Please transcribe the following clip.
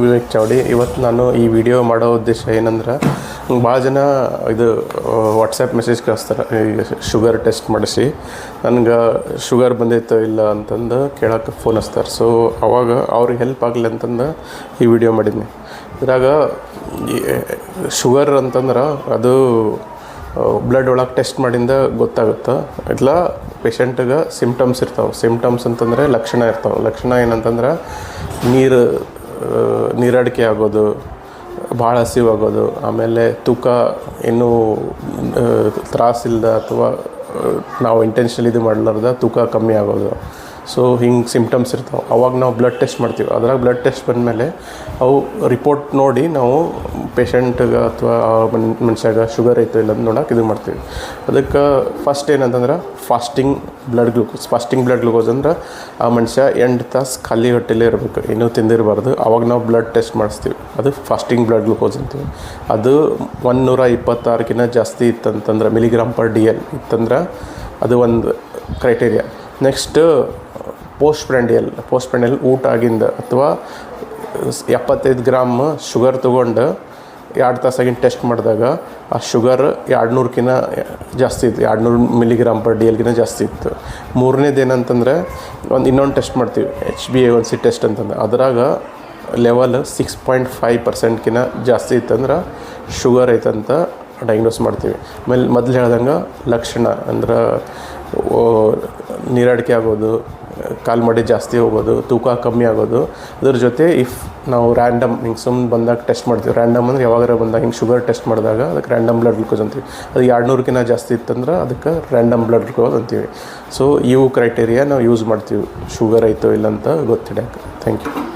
ವಿವೇಕ್ ಚಾವಡಿ ಇವತ್ತು ನಾನು ಈ ವಿಡಿಯೋ ಮಾಡೋ ಉದ್ದೇಶ ಏನಂದ್ರೆ, ಭಾಳ ಜನ ಇದು ವಾಟ್ಸಪ್ ಮೆಸೇಜ್ ಕಳಿಸ್ತಾರೆ ಈಗ ಶುಗರ್ ಟೆಸ್ಟ್ ಮಾಡಿಸಿ, ನನಗೆ ಶುಗರ್ ಬಂದೈತೋ ಇಲ್ಲ ಅಂತಂದು ಕೇಳೋಕೆ ಫೋನ್ ಹಚ್ತಾರೆ. ಸೊ ಅವಾಗ ಅವ್ರಿಗೆ ಹೆಲ್ಪ್ ಆಗಲಿ ಅಂತಂದು ಈ ವಿಡಿಯೋ ಮಾಡಿದ್ನಿ. ಇದ್ರಾಗ ಶುಗರ್ ಅಂತಂದ್ರೆ ಅದು ಬ್ಲಡ್ ಒಳಗೆ ಟೆಸ್ಟ್ ಮಾಡಿಂದ ಗೊತ್ತಾಗುತ್ತೆ. ಇಲ್ಲ ಪೇಷಂಟ್ಗೆ ಸಿಮ್ಟಮ್ಸ್ ಇರ್ತಾವೆ. ಸಿಮ್ಟಮ್ಸ್ ಅಂತಂದರೆ ಲಕ್ಷಣ ಇರ್ತಾವೆ. ಲಕ್ಷಣ ಏನಂತಂದ್ರೆ, ನೀರು ನೀರಡಿಕೆ ಆಗೋದು, ಭಾಳ ಹಸಿವಾಗೋದು, ಆಮೇಲೆ ತೂಕ ಇನ್ನೂ ತ್ರಾಸಿಲ್ಲದ ಅಥವಾ ನಾವು ಇಂಟೆನ್ಷನ್ ಇದು ಮಾಡಲಾರ್ದ ತೂಕ ಕಮ್ಮಿ ಆಗೋದು. ಸೊ ಹಿಂಗೆ ಸಿಂಪ್ಟಮ್ಸ್ ಇರ್ತಾವೆ. ಅವಾಗ ನಾವು ಬ್ಲಡ್ ಟೆಸ್ಟ್ ಮಾಡ್ತೀವಿ. ಅದ್ರಾಗ ಬ್ಲಡ್ ಟೆಸ್ಟ್ ಬಂದಮೇಲೆ ಅವು ರಿಪೋರ್ಟ್ ನೋಡಿ ನಾವು ಪೇಷಂಟ್ಗೆ ಅಥವಾ ಮನುಷ್ಯಾಗ ಶುಗರ್ ಐತೋ ಇಲ್ಲ ನೋಡೋಕೆ ಇದು ಮಾಡ್ತೀವಿ. ಅದಕ್ಕೆ ಫಸ್ಟ್ ಏನಂತಂದ್ರೆ fasting blood glucose fasting blood glucose ಅಂದ್ರೆ ಆ ಮನುಷ್ಯ ಎಂಟು ತಾಸು ಖಾಲಿ ಹೊಟ್ಟೆಲೇ ಇರಬೇಕು ಏನೂ ತಿಂದಿರಬಾರ್ದು. ಅವಾಗ ನಾವು ಬ್ಲಡ್ ಟೆಸ್ಟ್ ಮಾಡಿಸ್ತೀವಿ. ಅದು ಫಾಸ್ಟಿಂಗ್ ಬ್ಲಡ್ ಗ್ಲೂಕೋಸ್ ಅಂತೀವಿ. ಅದು ಒಂದುನೂರ ಇಪ್ಪತ್ತಾರಕ್ಕಿಂತ ಜಾಸ್ತಿ ಇತ್ತಂತಂದ್ರೆ ಮಿಲಿಗ್ರಾಮ್ ಪರ್ ಡಿ ಎಲ್ ಇತ್ತಂದ್ರೆ ಅದು ಒಂದು ಕ್ರೈಟೇರಿಯಾ ನೆಕ್ಸ್ಟ್ ಪೋಸ್ಟ್ ಪ್ರ್ಯಾಂಡಿಯಲ್ ಪೋಸ್ಟ್ ಪ್ರ್ಯಾಂಡಿಯಲ್ ಊಟ ಆಗಿಂದ ಅಥವಾ ಎಪ್ಪತ್ತೈದು ಗ್ರಾಮ್ ಶುಗರ್ ತೊಗೊಂಡು ಎರಡು ತಾಸಾಗಿನ ಟೆಸ್ಟ್ ಮಾಡಿದಾಗ ಆ ಶುಗರ್ ಎರಡು ನೂರಕ್ಕಿಂತ ಜಾಸ್ತಿ ಇತ್ತು. ಎರಡು ನೂರು ಮಿಲಿಗ್ರಾಮ್ ಪರ್ ಡಿ ಎಲ್ಗಿಂತ ಜಾಸ್ತಿ ಇತ್ತು. ಮೂರನೇದು ಏನಂತಂದರೆ, ಒಂದು ಇನ್ನೊಂದು ಟೆಸ್ಟ್ ಮಾಡ್ತೀವಿ. H B A one C test ಅಂತಂದ್ರೆ. ಅದ್ರಾಗ ಲೆವೆಲ್ ಸಿಕ್ಸ್ ಪಾಯಿಂಟ್ ಫೈವ್ ಪರ್ಸೆಂಟ್ಕಿಂತ ಜಾಸ್ತಿ ಇತ್ತಂದ್ರೆ ಶುಗರ್ ಐತಂತ ಡಯಾಗ್ನೋಸ್ ಮಾಡ್ತೀವಿ. ಆಮೇಲೆ ಮೊದಲು ಹೇಳ್ದಂಗೆ ಲಕ್ಷಣ ಅಂದ್ರೆ ನೀರಡಿಕೆ ಆಗೋದು, ಕಾಲು ಮಡಿ ಜಾಸ್ತಿ ಹೋಗೋದು, ತೂಕ ಕಮ್ಮಿ ಆಗೋದು. ಅದ್ರ ಜೊತೆ ಇಫ್ ನಾವು ರ್ಯಾಂಡಮ್ ಹಿಂಗೆ ಸುಮ್ಮನೆ ಬಂದಾಗ ಟೆಸ್ಟ್ ಮಾಡ್ತೀವಿ. ರ್ಯಾಂಡಮ್ ಅಂದ್ರೆ ಯಾವಾಗಾರ ಬಂದಾಗ ಹಿಂಗೆ ಶುಗರ್ ಟೆಸ್ಟ್ ಮಾಡಿದಾಗ ಅದಕ್ಕೆ ರ್ಯಾಂಡಮ್ ಬ್ಲಡ್ ಗ್ಲುಕೋಸ್ ಅಂತೀವಿ. ಅದು ಎರಡು ನೂರಕ್ಕಿಂತ ಜಾಸ್ತಿ ಇತ್ತಂದ್ರೆ ಅದಕ್ಕೆ ರ್ಯಾಂಡಮ್ ಬ್ಲಡ್ ಗ್ಲುಕೋಸ್ ಅಂತೀವಿ. ಸೊ ಇವು ಕ್ರೈಟೇರಿಯಾ ನಾವು ಯೂಸ್ ಮಾಡ್ತೀವಿ. ಶುಗರ್ ಐತೋ ಇಲ್ಲ ಅಂತ ಗೊತ್ತಿಡಕ್ಕೆ. Thank you